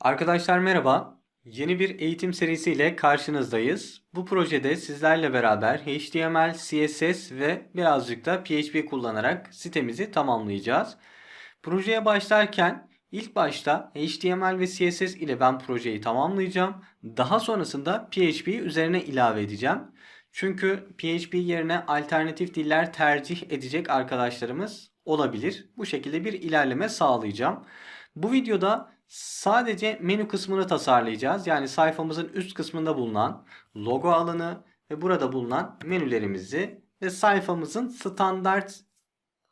Arkadaşlar merhaba. Yeni bir eğitim serisiyle karşınızdayız. Bu projede sizlerle beraber HTML, CSS ve birazcık da PHP kullanarak sitemizi tamamlayacağız. Projeye başlarken ilk başta HTML ve CSS ile ben projeyi tamamlayacağım. Daha sonrasında PHP'yi üzerine ilave edeceğim. Çünkü PHP yerine alternatif diller tercih edecek arkadaşlarımız olabilir. Bu şekilde bir ilerleme sağlayacağım. Bu videoda sadece menü kısmını tasarlayacağız. Yani sayfamızın üst kısmında bulunan logo alanı ve burada bulunan menülerimizi ve sayfamızın standart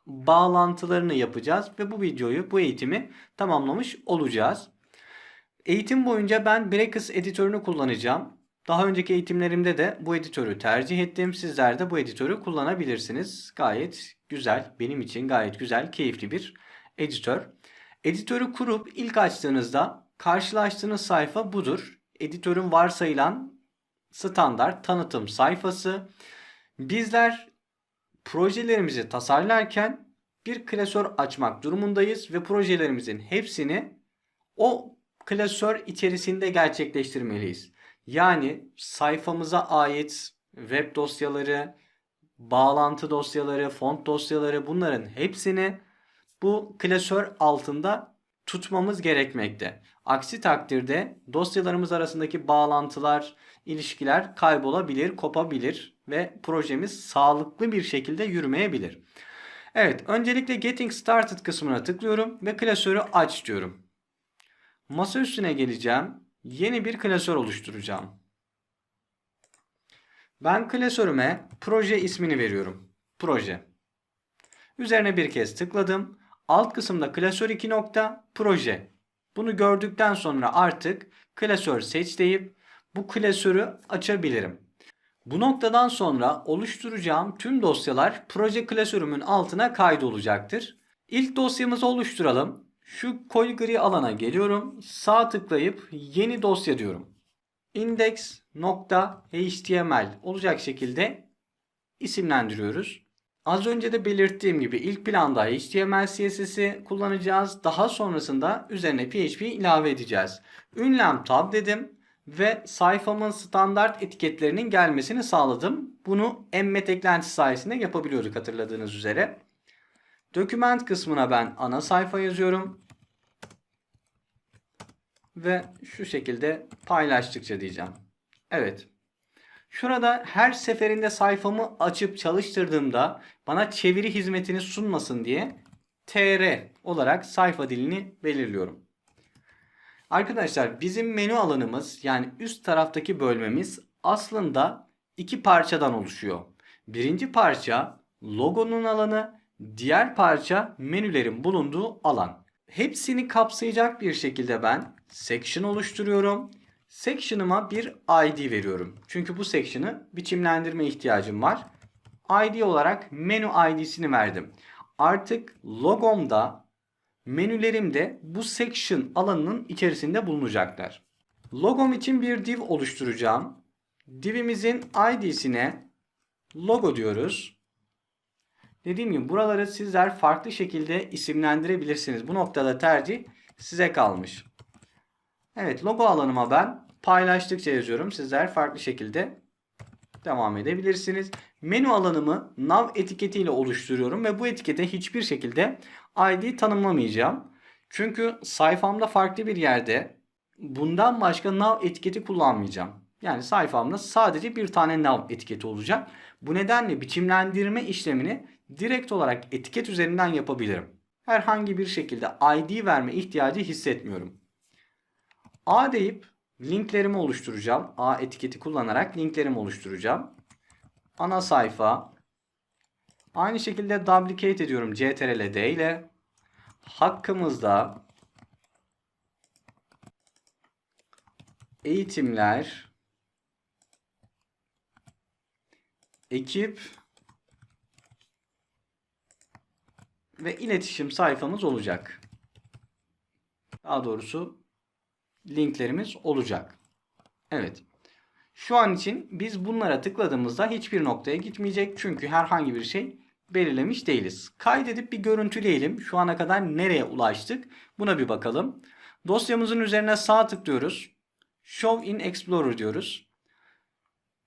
bağlantılarını yapacağız ve bu videoyu, bu eğitimi tamamlamış olacağız. Eğitim boyunca ben Breakers editörünü kullanacağım. Daha önceki eğitimlerimde de bu editörü tercih ettim. Sizler de bu editörü kullanabilirsiniz. Gayet güzel, benim için gayet güzel, keyifli bir editör. Editörü kurup ilk açtığınızda karşılaştığınız sayfa budur. Editörün varsayılan standart tanıtım sayfası. Bizler projelerimizi tasarlarken bir klasör açmak durumundayız ve projelerimizin hepsini o klasör içerisinde gerçekleştirmeliyiz. Yani sayfamıza ait web dosyaları, bağlantı dosyaları, font dosyaları bunların hepsini bu klasör altında tutmamız gerekmekte. Aksi takdirde dosyalarımız arasındaki bağlantılar, ilişkiler kaybolabilir, kopabilir ve projemiz sağlıklı bir şekilde yürümeyebilir. Evet, öncelikle Getting Started kısmına tıklıyorum ve klasörü aç diyorum. Masa üstüne geleceğim. Yeni bir klasör oluşturacağım. Ben klasörüme proje ismini veriyorum. Proje. Üzerine bir kez tıkladım. Alt kısımda klasör 2 nokta proje. Bunu gördükten sonra artık klasör seç deyip bu klasörü açabilirim. Bu noktadan sonra oluşturacağım tüm dosyalar proje klasörümün altına kaydolacaktır. İlk dosyamızı oluşturalım. Şu koyu gri alana geliyorum. Sağ tıklayıp yeni dosya diyorum. index.html olacak şekilde isimlendiriyoruz. Az önce de belirttiğim gibi ilk planda HTML CSS'i kullanacağız. Daha sonrasında üzerine PHP ilave edeceğiz. Ünlem tab dedim ve sayfamın standart etiketlerinin gelmesini sağladım. Bunu emmet eklentisi sayesinde yapabiliyorduk hatırladığınız üzere. Doküment kısmına ben ana sayfa yazıyorum. Ve şu şekilde paylaştıkça diyeceğim. Evet. Şurada her seferinde sayfamı açıp çalıştırdığımda bana çeviri hizmetini sunmasın diye tr olarak sayfa dilini belirliyorum. Arkadaşlar bizim menü alanımız yani üst taraftaki bölmemiz aslında iki parçadan oluşuyor. Birinci parça logonun alanı, diğer parça menülerin bulunduğu alan. Hepsini kapsayacak bir şekilde ben section oluşturuyorum. Section'ıma bir ID veriyorum. Çünkü bu section'ı biçimlendirme ihtiyacım var. ID olarak menü ID'sini verdim. Artık logomda menülerimde bu section alanının içerisinde bulunacaklar. Logom için bir div oluşturacağım. Divimizin ID'sine logo diyoruz. Dediğim gibi buraları sizler farklı şekilde isimlendirebilirsiniz. Bu noktada tercih size kalmış. Evet logo alanıma ben paylaştıkça yazıyorum. Sizler farklı şekilde devam edebilirsiniz. Menü alanımı nav etiketiyle oluşturuyorum ve bu etikete hiçbir şekilde ID tanımlamayacağım. Çünkü sayfamda farklı bir yerde bundan başka nav etiketi kullanmayacağım. Yani sayfamda sadece bir tane nav etiketi olacak. Bu nedenle biçimlendirme işlemini direkt olarak etiket üzerinden yapabilirim. Herhangi bir şekilde ID verme ihtiyacı hissetmiyorum. A deyip linklerimi oluşturacağım. A etiketi kullanarak linklerimi oluşturacağım. Ana sayfa. Aynı şekilde duplicate ediyorum CTRL D ile. Hakkımızda eğitimler ekip ve iletişim sayfamız olacak. Daha doğrusu linklerimiz olacak. Evet. Şu an için biz bunlara tıkladığımızda hiçbir noktaya gitmeyecek. Çünkü herhangi bir şey belirlemiş değiliz. Kaydedip bir görüntüleyelim. Şu ana kadar nereye ulaştık? Buna bir bakalım. Dosyamızın üzerine sağ tıklıyoruz. Show in Explorer diyoruz.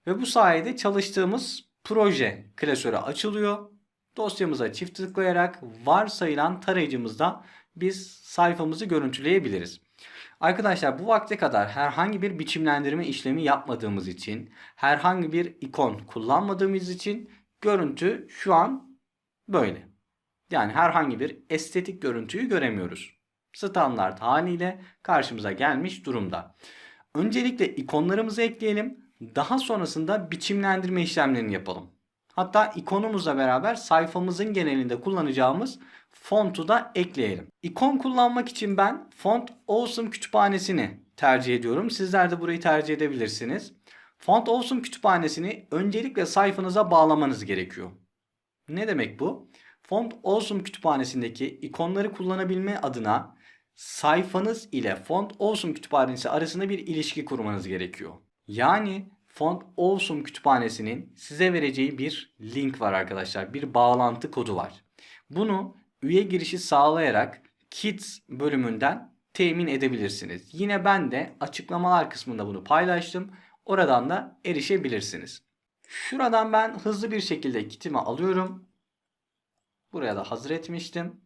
Ve bu sayede çalıştığımız proje klasörü açılıyor. Dosyamıza çift tıklayarak varsayılan tarayıcımızda biz sayfamızı görüntüleyebiliriz. Arkadaşlar bu vakte kadar herhangi bir biçimlendirme işlemi yapmadığımız için, herhangi bir ikon kullanmadığımız için görüntü şu an böyle. Yani herhangi bir estetik görüntüyü göremiyoruz. Standart haliyle karşımıza gelmiş durumda. Öncelikle ikonlarımızı ekleyelim. Daha sonrasında biçimlendirme işlemlerini yapalım. Hatta ikonumuzla beraber sayfamızın genelinde kullanacağımız fontu da ekleyelim. İkon kullanmak için ben Font Awesome kütüphanesini tercih ediyorum. Sizler de burayı tercih edebilirsiniz. Font Awesome kütüphanesini öncelikle sayfanıza bağlamanız gerekiyor. Ne demek bu? Font Awesome kütüphanesindeki ikonları kullanabilme adına sayfanız ile Font Awesome kütüphanesi arasında bir ilişki kurmanız gerekiyor. Yani Font Awesome kütüphanesinin size vereceği bir link var arkadaşlar. Bir bağlantı kodu var. Bunu üye girişi sağlayarak Kids bölümünden temin edebilirsiniz. Yine ben de açıklamalar kısmında bunu paylaştım. Oradan da erişebilirsiniz. Şuradan ben hızlı bir şekilde kitimi alıyorum. Buraya da hazır etmiştim.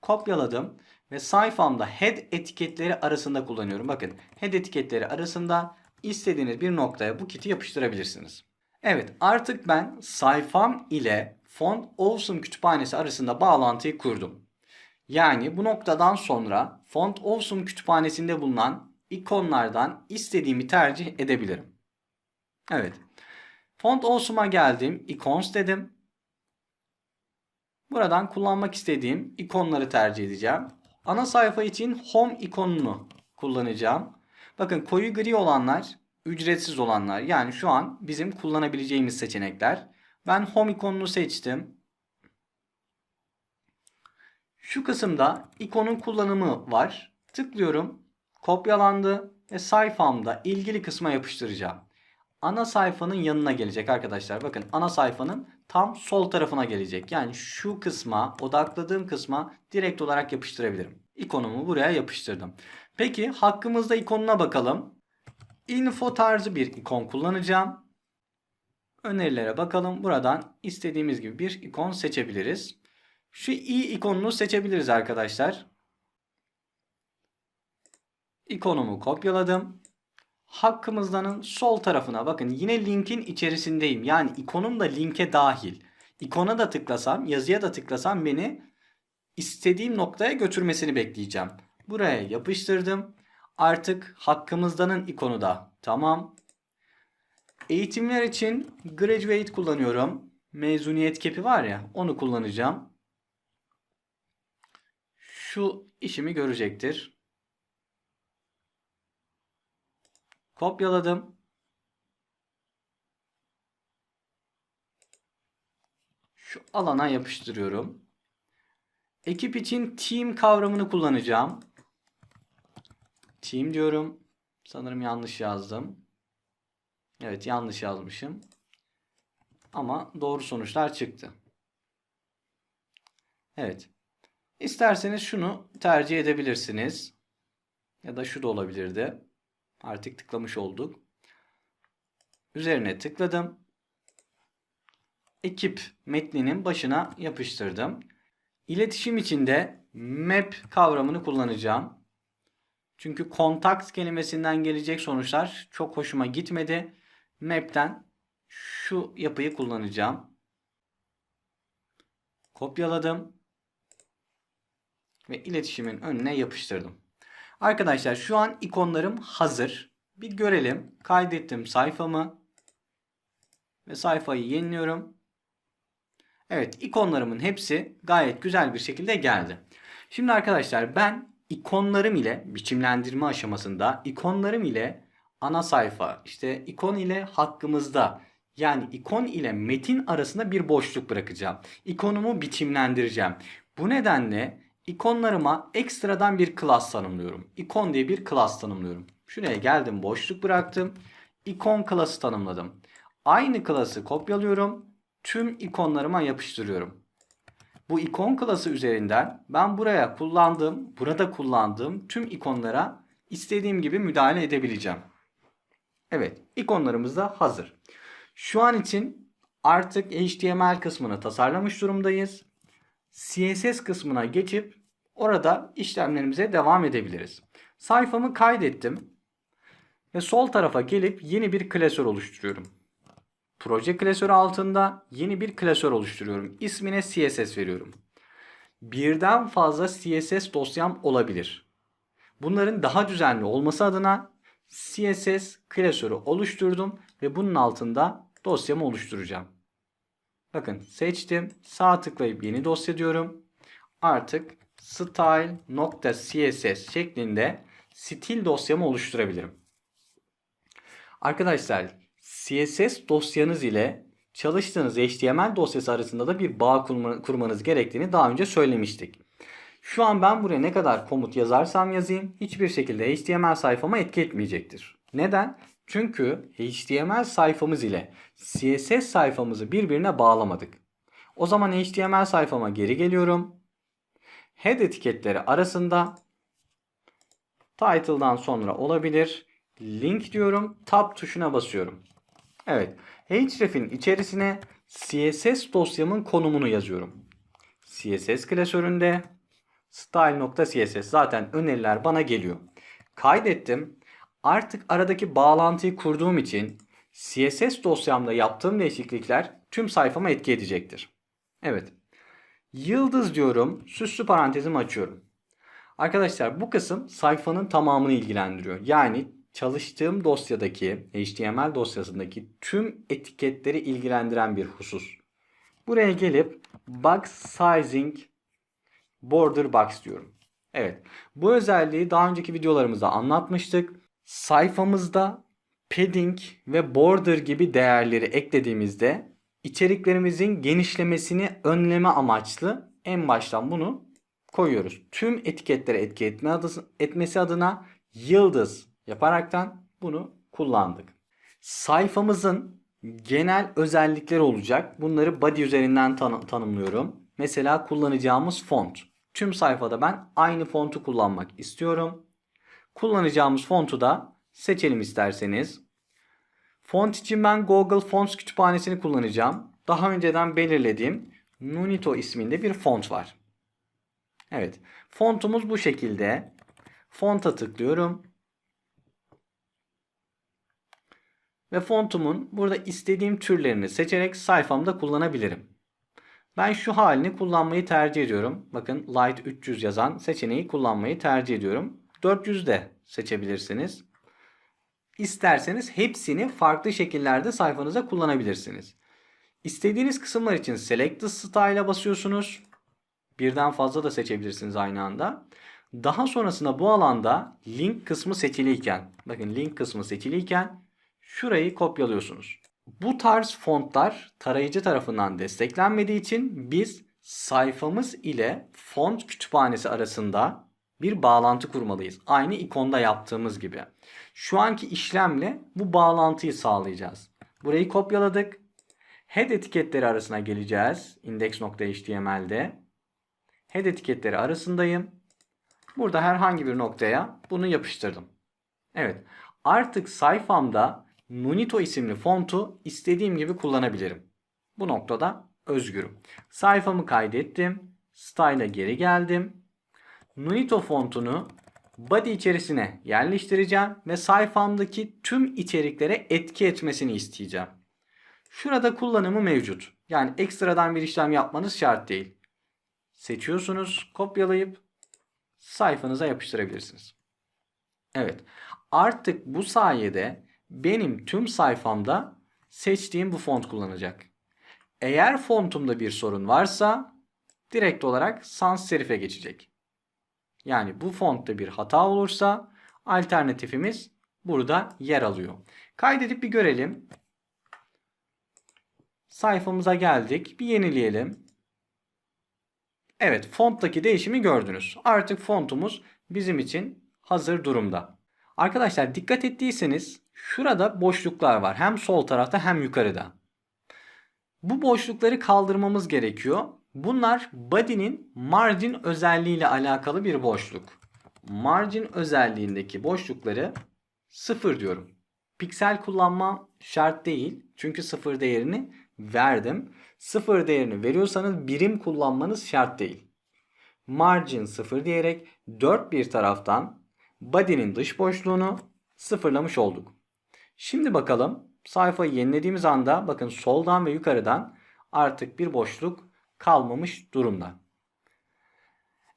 Kopyaladım ve sayfamda head etiketleri arasında kullanıyorum. Bakın head etiketleri arasında istediğiniz bir noktaya bu kiti yapıştırabilirsiniz. Evet artık ben sayfam ile Font Awesome kütüphanesi arasında bağlantıyı kurdum. Yani bu noktadan sonra Font Awesome kütüphanesinde bulunan ikonlardan istediğimi tercih edebilirim. Evet. Font Awesome'a geldim. Icons dedim. Buradan kullanmak istediğim ikonları tercih edeceğim. Ana sayfa için Home ikonunu kullanacağım. Bakın koyu gri olanlar ücretsiz olanlar. Yani şu an bizim kullanabileceğimiz seçenekler. Ben Home ikonunu seçtim. Şu kısımda ikonun kullanımı var. Tıklıyorum. Kopyalandı ve sayfamda ilgili kısma yapıştıracağım. Ana sayfanın yanına gelecek arkadaşlar. Bakın ana sayfanın tam sol tarafına gelecek. Yani şu kısma, odakladığım kısma direkt olarak yapıştırabilirim. İkonumu buraya yapıştırdım. Peki hakkımızda ikonuna bakalım. Info tarzı bir ikon kullanacağım. Önerilere bakalım. Buradan istediğimiz gibi bir ikon seçebiliriz. Şu i ikonunu seçebiliriz arkadaşlar. İkonumu kopyaladım. Hakkımızdanın sol tarafına bakın yine linkin içerisindeyim. Yani ikonum da linke dahil. İkona da tıklasam, yazıya da tıklasam beni istediğim noktaya götürmesini bekleyeceğim. Buraya yapıştırdım. Artık hakkımızdanın ikonu da tamam. Eğitimler için graduate kullanıyorum. Mezuniyet kepi var ya onu kullanacağım. Şu işimi görecektir. Kopyaladım. Şu alana yapıştırıyorum. Ekip için team kavramını kullanacağım. Team diyorum. Sanırım yanlış yazdım. Evet yanlış yazmışım. Ama doğru sonuçlar çıktı. Evet. İsterseniz şunu tercih edebilirsiniz. Ya da şu da olabilirdi. Artık tıklamış olduk. Üzerine tıkladım. Ekip metninin başına yapıştırdım. İletişim içinde map kavramını kullanacağım. Çünkü kontakt kelimesinden gelecek sonuçlar çok hoşuma gitmedi. Map'ten şu yapıyı kullanacağım. Kopyaladım. Ve iletişimin önüne yapıştırdım. Arkadaşlar şu an ikonlarım hazır. Bir görelim. Kaydettim sayfamı. Ve sayfayı yeniliyorum. Evet ikonlarımın hepsi gayet güzel bir şekilde geldi. Şimdi arkadaşlar ben ikonlarım ile biçimlendirme aşamasında ikonlarım ile ana sayfa işte ikon ile hakkımızda yani ikon ile metin arasında bir boşluk bırakacağım. İkonumu biçimlendireceğim. Bu nedenle ikonlarıma ekstradan bir class tanımlıyorum. İkon diye bir class tanımlıyorum. Şuraya geldim boşluk bıraktım. İkon class'ı tanımladım. Aynı class'ı kopyalıyorum. Tüm ikonlarıma yapıştırıyorum. Bu ikon klası üzerinden ben buraya kullandığım, burada kullandığım tüm ikonlara istediğim gibi müdahale edebileceğim. Evet, ikonlarımız da hazır. Şu an için artık HTML kısmını tasarlamış durumdayız. CSS kısmına geçip orada işlemlerimize devam edebiliriz. Sayfamı kaydettim ve sol tarafa gelip yeni bir klasör oluşturuyorum. Proje klasörü altında yeni bir klasör oluşturuyorum. İsmine CSS veriyorum. Birden fazla CSS dosyam olabilir. Bunların daha düzenli olması adına CSS klasörü oluşturdum ve bunun altında dosyamı oluşturacağım. Bakın seçtim. Sağ tıklayıp yeni dosya diyorum. Artık style.css şeklinde stil dosyamı oluşturabilirim. Arkadaşlar CSS dosyanız ile çalıştığınız HTML dosyası arasında da bir bağ kurma- kurmanız gerektiğini daha önce söylemiştik. Şu an ben buraya ne kadar komut yazarsam yazayım hiçbir şekilde HTML sayfama etki etmeyecektir. Neden? Çünkü HTML sayfamız ile CSS sayfamızı birbirine bağlamadık. O zaman HTML sayfama geri geliyorum. Head etiketleri arasında title'dan sonra olabilir. Link diyorum. Tab tuşuna basıyorum. Evet. Href'in içerisine CSS dosyamın konumunu yazıyorum. CSS klasöründe style.css zaten öneriler bana geliyor. Kaydettim. Artık aradaki bağlantıyı kurduğum için CSS dosyamda yaptığım değişiklikler tüm sayfama etki edecektir. Evet. Yıldız diyorum. Süslü parantezimi açıyorum. Arkadaşlar bu kısım sayfanın tamamını ilgilendiriyor. Yani çalıştığım dosyadaki HTML dosyasındaki tüm etiketleri ilgilendiren bir husus. Buraya gelip box sizing border box diyorum. Evet. Bu özelliği daha önceki videolarımızda anlatmıştık. Sayfamızda padding ve border gibi değerleri eklediğimizde içeriklerimizin genişlemesini önleme amaçlı en baştan bunu koyuyoruz. Tüm etiketlere etki etme adı- etmesi adına yıldız yaparaktan bunu kullandık. Sayfamızın genel özellikleri olacak. Bunları body üzerinden tanı- tanımlıyorum. Mesela kullanacağımız font. Tüm sayfada ben aynı fontu kullanmak istiyorum. Kullanacağımız fontu da seçelim isterseniz. Font için ben Google Fonts kütüphanesini kullanacağım. Daha önceden belirlediğim Nunito isminde bir font var. Evet. Fontumuz bu şekilde. Fonta tıklıyorum. Ve fontumun burada istediğim türlerini seçerek sayfamda kullanabilirim. Ben şu halini kullanmayı tercih ediyorum. Bakın Light 300 yazan seçeneği kullanmayı tercih ediyorum. 400 de seçebilirsiniz. İsterseniz hepsini farklı şekillerde sayfanıza kullanabilirsiniz. İstediğiniz kısımlar için Select Style'a basıyorsunuz. Birden fazla da seçebilirsiniz aynı anda. Daha sonrasında bu alanda link kısmı seçiliyken, bakın link kısmı seçiliyken şurayı kopyalıyorsunuz. Bu tarz fontlar tarayıcı tarafından desteklenmediği için biz sayfamız ile font kütüphanesi arasında bir bağlantı kurmalıyız. Aynı ikonda yaptığımız gibi. Şu anki işlemle bu bağlantıyı sağlayacağız. Burayı kopyaladık. Head etiketleri arasına geleceğiz. index.html'de. Head etiketleri arasındayım. Burada herhangi bir noktaya bunu yapıştırdım. Evet. Artık sayfamda Nunito isimli fontu istediğim gibi kullanabilirim. Bu noktada özgürüm. Sayfamı kaydettim. Style'a geri geldim. Nunito fontunu body içerisine yerleştireceğim ve sayfamdaki tüm içeriklere etki etmesini isteyeceğim. Şurada kullanımı mevcut. Yani ekstradan bir işlem yapmanız şart değil. Seçiyorsunuz, kopyalayıp sayfanıza yapıştırabilirsiniz. Evet. Artık bu sayede benim tüm sayfamda seçtiğim bu font kullanacak. Eğer fontumda bir sorun varsa direkt olarak sans serife geçecek. Yani bu fontta bir hata olursa alternatifimiz burada yer alıyor. Kaydedip bir görelim. Sayfamıza geldik. Bir yenileyelim. Evet fonttaki değişimi gördünüz. Artık fontumuz bizim için hazır durumda. Arkadaşlar dikkat ettiyseniz şurada boşluklar var. Hem sol tarafta hem yukarıda. Bu boşlukları kaldırmamız gerekiyor. Bunlar body'nin margin özelliğiyle alakalı bir boşluk. Margin özelliğindeki boşlukları sıfır diyorum. Piksel kullanma şart değil. Çünkü sıfır değerini verdim. Sıfır değerini veriyorsanız birim kullanmanız şart değil. Margin sıfır diyerek dört bir taraftan body'nin dış boşluğunu sıfırlamış olduk. Şimdi bakalım sayfayı yenilediğimiz anda bakın soldan ve yukarıdan artık bir boşluk kalmamış durumda.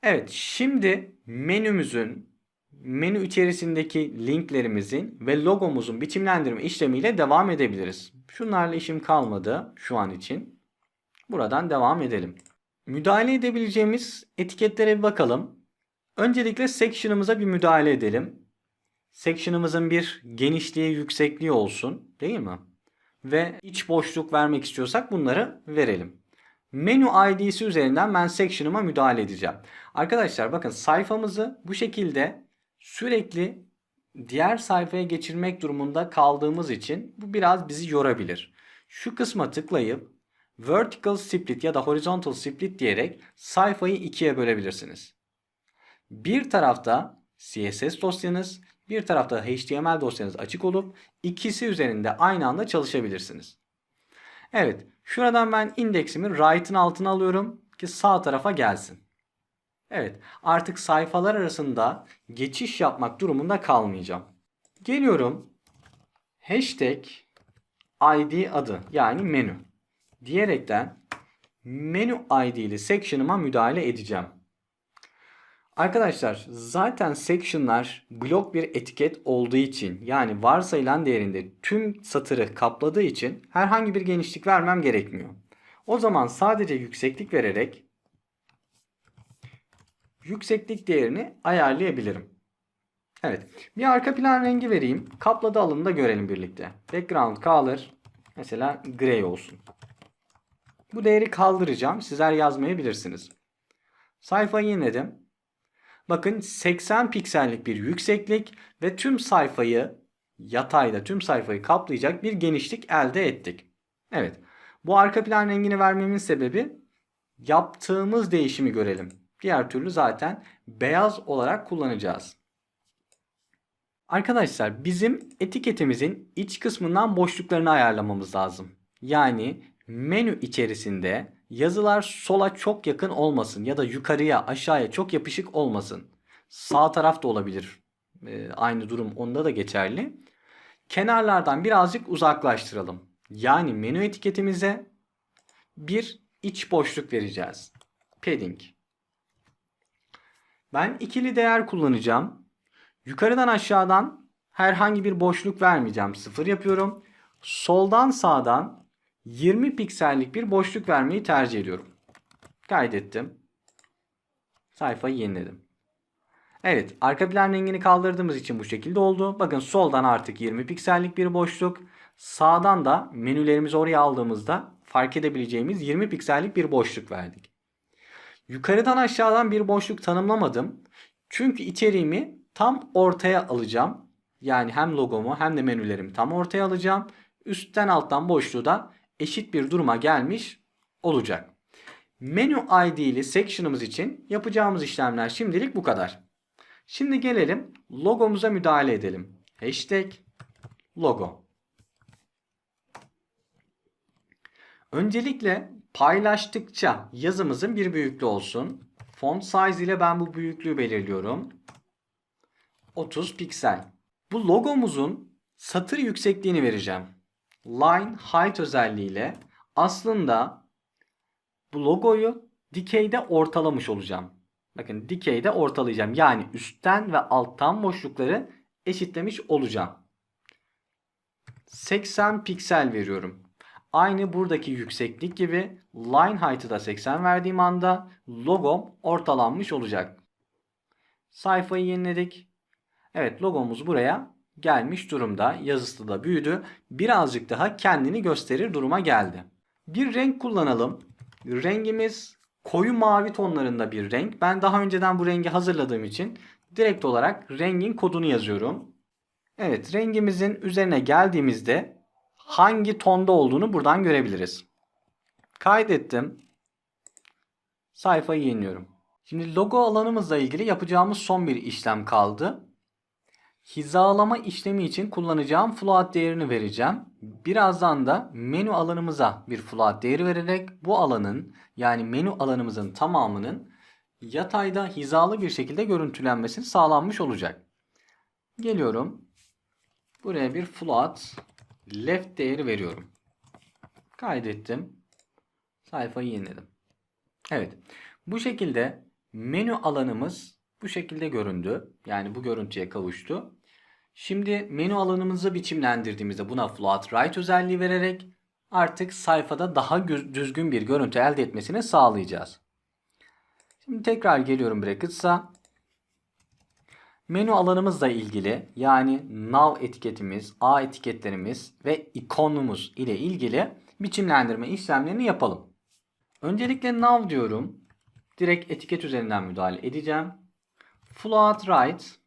Evet şimdi menümüzün menü içerisindeki linklerimizin ve logomuzun biçimlendirme işlemiyle devam edebiliriz. Şunlarla işim kalmadı şu an için. Buradan devam edelim. Müdahale edebileceğimiz etiketlere bir bakalım. Öncelikle section'ımıza bir müdahale edelim. Section'ımızın bir genişliği, yüksekliği olsun, değil mi? Ve iç boşluk vermek istiyorsak bunları verelim. Menü ID'si üzerinden ben section'ıma müdahale edeceğim. Arkadaşlar bakın sayfamızı bu şekilde sürekli diğer sayfaya geçirmek durumunda kaldığımız için bu biraz bizi yorabilir. Şu kısma tıklayıp vertical split ya da horizontal split diyerek sayfayı ikiye bölebilirsiniz. Bir tarafta CSS dosyanız, bir tarafta HTML dosyanız açık olup ikisi üzerinde aynı anda çalışabilirsiniz. Evet, şuradan ben indeksimi right'ın altına alıyorum ki sağ tarafa gelsin. Evet, artık sayfalar arasında geçiş yapmak durumunda kalmayacağım. Geliyorum hashtag id adı yani menü diyerekten menü id'li section'ıma müdahale edeceğim. Arkadaşlar zaten section'lar blok bir etiket olduğu için yani varsayılan değerinde tüm satırı kapladığı için herhangi bir genişlik vermem gerekmiyor. O zaman sadece yükseklik vererek yükseklik değerini ayarlayabilirim. Evet. Bir arka plan rengi vereyim. Kapladı alımda görelim birlikte. Background color mesela gray olsun. Bu değeri kaldıracağım. Sizler yazmayabilirsiniz. Sayfayı yeniledim. Bakın 80 piksellik bir yükseklik ve tüm sayfayı yatayda tüm sayfayı kaplayacak bir genişlik elde ettik. Evet. Bu arka plan rengini vermemin sebebi yaptığımız değişimi görelim. Diğer türlü zaten beyaz olarak kullanacağız. Arkadaşlar bizim etiketimizin iç kısmından boşluklarını ayarlamamız lazım. Yani menü içerisinde yazılar sola çok yakın olmasın ya da yukarıya aşağıya çok yapışık olmasın. Sağ taraf da olabilir. Ee, aynı durum onda da geçerli. Kenarlardan birazcık uzaklaştıralım. Yani menü etiketimize bir iç boşluk vereceğiz. Padding. Ben ikili değer kullanacağım. Yukarıdan aşağıdan herhangi bir boşluk vermeyeceğim. Sıfır yapıyorum. Soldan sağdan 20 piksellik bir boşluk vermeyi tercih ediyorum. Kaydettim. Sayfayı yeniledim. Evet arka plan rengini kaldırdığımız için bu şekilde oldu. Bakın soldan artık 20 piksellik bir boşluk. Sağdan da menülerimizi oraya aldığımızda fark edebileceğimiz 20 piksellik bir boşluk verdik. Yukarıdan aşağıdan bir boşluk tanımlamadım. Çünkü içeriğimi tam ortaya alacağım. Yani hem logomu hem de menülerimi tam ortaya alacağım. Üstten alttan boşluğu da eşit bir duruma gelmiş olacak. Menü ID'li section'ımız için yapacağımız işlemler şimdilik bu kadar. Şimdi gelelim logomuza müdahale edelim. Hashtag logo. Öncelikle paylaştıkça yazımızın bir büyüklüğü olsun. Font size ile ben bu büyüklüğü belirliyorum. 30 piksel. Bu logomuzun satır yüksekliğini vereceğim. Line height özelliğiyle aslında bu logoyu dikeyde ortalamış olacağım. Bakın dikeyde ortalayacağım. Yani üstten ve alttan boşlukları eşitlemiş olacağım. 80 piksel veriyorum. Aynı buradaki yükseklik gibi line height'ı da 80 verdiğim anda logom ortalanmış olacak. Sayfayı yeniledik. Evet logomuz buraya gelmiş durumda. Yazısı da büyüdü. Birazcık daha kendini gösterir duruma geldi. Bir renk kullanalım. Rengimiz koyu mavi tonlarında bir renk. Ben daha önceden bu rengi hazırladığım için direkt olarak rengin kodunu yazıyorum. Evet rengimizin üzerine geldiğimizde hangi tonda olduğunu buradan görebiliriz. Kaydettim. Sayfayı yeniliyorum. Şimdi logo alanımızla ilgili yapacağımız son bir işlem kaldı. Hizalama işlemi için kullanacağım float değerini vereceğim. Birazdan da menü alanımıza bir float değeri vererek bu alanın yani menü alanımızın tamamının yatayda hizalı bir şekilde görüntülenmesi sağlanmış olacak. Geliyorum. Buraya bir float left değeri veriyorum. Kaydettim. Sayfayı yeniledim. Evet. Bu şekilde menü alanımız bu şekilde göründü. Yani bu görüntüye kavuştu. Şimdi menü alanımızı biçimlendirdiğimizde buna float right özelliği vererek artık sayfada daha düzgün bir görüntü elde etmesini sağlayacağız. Şimdi tekrar geliyorum Brackets'a. Menü alanımızla ilgili yani nav etiketimiz, a etiketlerimiz ve ikonumuz ile ilgili biçimlendirme işlemlerini yapalım. Öncelikle nav diyorum. Direkt etiket üzerinden müdahale edeceğim. Float right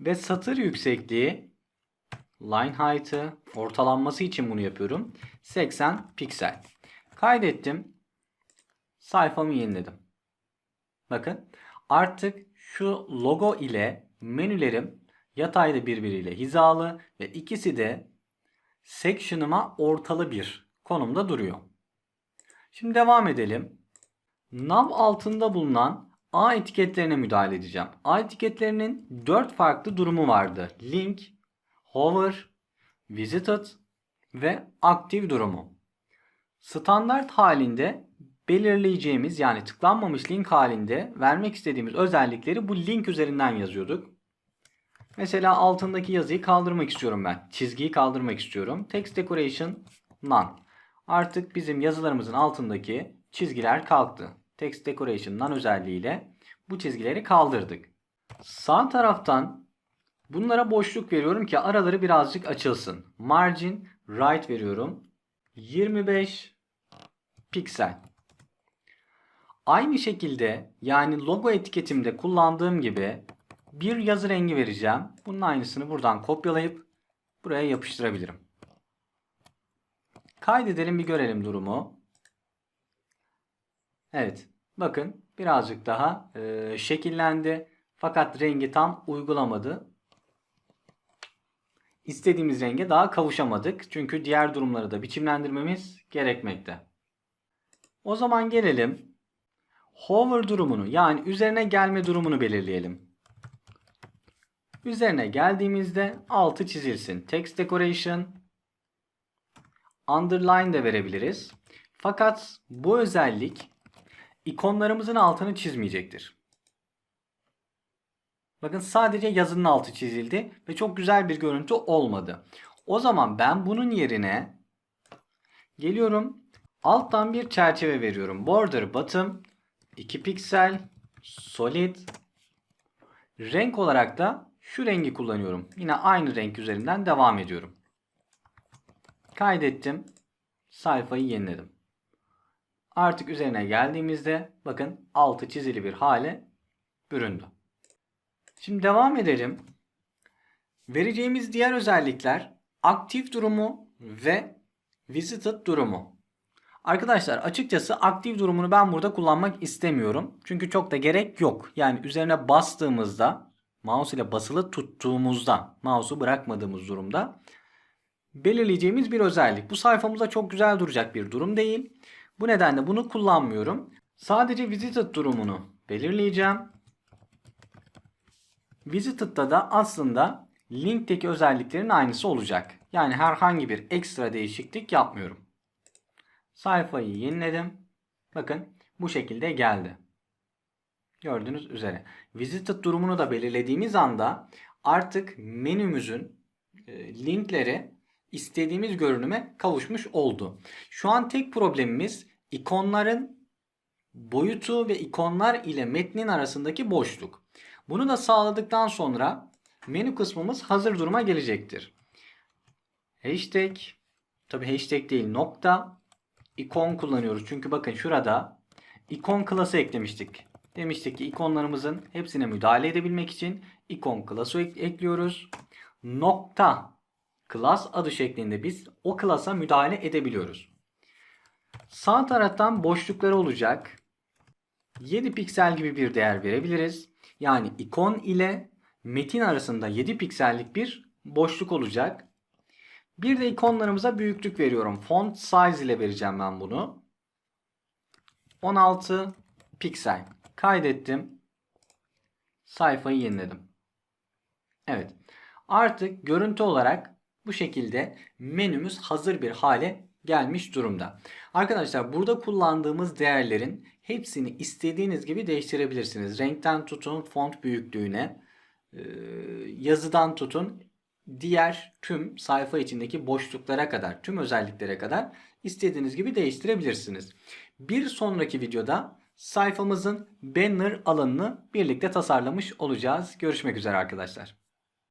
ve satır yüksekliği line height'ı ortalanması için bunu yapıyorum. 80 piksel. Kaydettim. Sayfamı yeniledim. Bakın artık şu logo ile menülerim yatayda birbiriyle hizalı ve ikisi de section'ıma ortalı bir konumda duruyor. Şimdi devam edelim. Nav altında bulunan A etiketlerine müdahale edeceğim. A etiketlerinin 4 farklı durumu vardı. Link, hover, visited ve aktif durumu. Standart halinde belirleyeceğimiz yani tıklanmamış link halinde vermek istediğimiz özellikleri bu link üzerinden yazıyorduk. Mesela altındaki yazıyı kaldırmak istiyorum ben. Çizgiyi kaldırmak istiyorum. Text decoration none. Artık bizim yazılarımızın altındaki çizgiler kalktı. Text decoration none özelliğiyle bu çizgileri kaldırdık. Sağ taraftan bunlara boşluk veriyorum ki araları birazcık açılsın. Margin right veriyorum. 25 piksel. Aynı şekilde yani logo etiketimde kullandığım gibi bir yazı rengi vereceğim. Bunun aynısını buradan kopyalayıp buraya yapıştırabilirim. Kaydedelim bir görelim durumu. Evet. Bakın birazcık daha e, şekillendi. Fakat rengi tam uygulamadı. İstediğimiz renge daha kavuşamadık. Çünkü diğer durumları da biçimlendirmemiz gerekmekte. O zaman gelelim hover durumunu yani üzerine gelme durumunu belirleyelim. Üzerine geldiğimizde altı çizilsin. Text decoration underline de verebiliriz. Fakat bu özellik ikonlarımızın altını çizmeyecektir. Bakın sadece yazının altı çizildi ve çok güzel bir görüntü olmadı. O zaman ben bunun yerine geliyorum alttan bir çerçeve veriyorum. Border bottom 2 piksel solid renk olarak da şu rengi kullanıyorum. Yine aynı renk üzerinden devam ediyorum. Kaydettim. Sayfayı yeniledim. Artık üzerine geldiğimizde bakın altı çizili bir hale büründü. Şimdi devam edelim. Vereceğimiz diğer özellikler aktif durumu ve visited durumu. Arkadaşlar açıkçası aktif durumunu ben burada kullanmak istemiyorum. Çünkü çok da gerek yok. Yani üzerine bastığımızda mouse ile basılı tuttuğumuzda mouse'u bırakmadığımız durumda belirleyeceğimiz bir özellik. Bu sayfamıza çok güzel duracak bir durum değil. Bu nedenle bunu kullanmıyorum. Sadece visited durumunu belirleyeceğim. Visited'da da aslında linkteki özelliklerin aynısı olacak. Yani herhangi bir ekstra değişiklik yapmıyorum. Sayfayı yeniledim. Bakın bu şekilde geldi. Gördüğünüz üzere. Visited durumunu da belirlediğimiz anda artık menümüzün e, linkleri istediğimiz görünüme kavuşmuş oldu. Şu an tek problemimiz ikonların boyutu ve ikonlar ile metnin arasındaki boşluk. Bunu da sağladıktan sonra menü kısmımız hazır duruma gelecektir. Hashtag, tabi hashtag değil nokta, ikon kullanıyoruz. Çünkü bakın şurada ikon klası eklemiştik. Demiştik ki ikonlarımızın hepsine müdahale edebilmek için ikon klası ekliyoruz. Nokta class adı şeklinde biz o klasa müdahale edebiliyoruz. Sağ taraftan boşlukları olacak. 7 piksel gibi bir değer verebiliriz. Yani ikon ile metin arasında 7 piksellik bir boşluk olacak. Bir de ikonlarımıza büyüklük veriyorum. Font size ile vereceğim ben bunu. 16 piksel. Kaydettim. Sayfayı yeniledim. Evet. Artık görüntü olarak bu şekilde menümüz hazır bir hale gelmiş durumda. Arkadaşlar burada kullandığımız değerlerin hepsini istediğiniz gibi değiştirebilirsiniz. Renkten tutun font büyüklüğüne, yazıdan tutun diğer tüm sayfa içindeki boşluklara kadar, tüm özelliklere kadar istediğiniz gibi değiştirebilirsiniz. Bir sonraki videoda sayfamızın banner alanını birlikte tasarlamış olacağız. Görüşmek üzere arkadaşlar.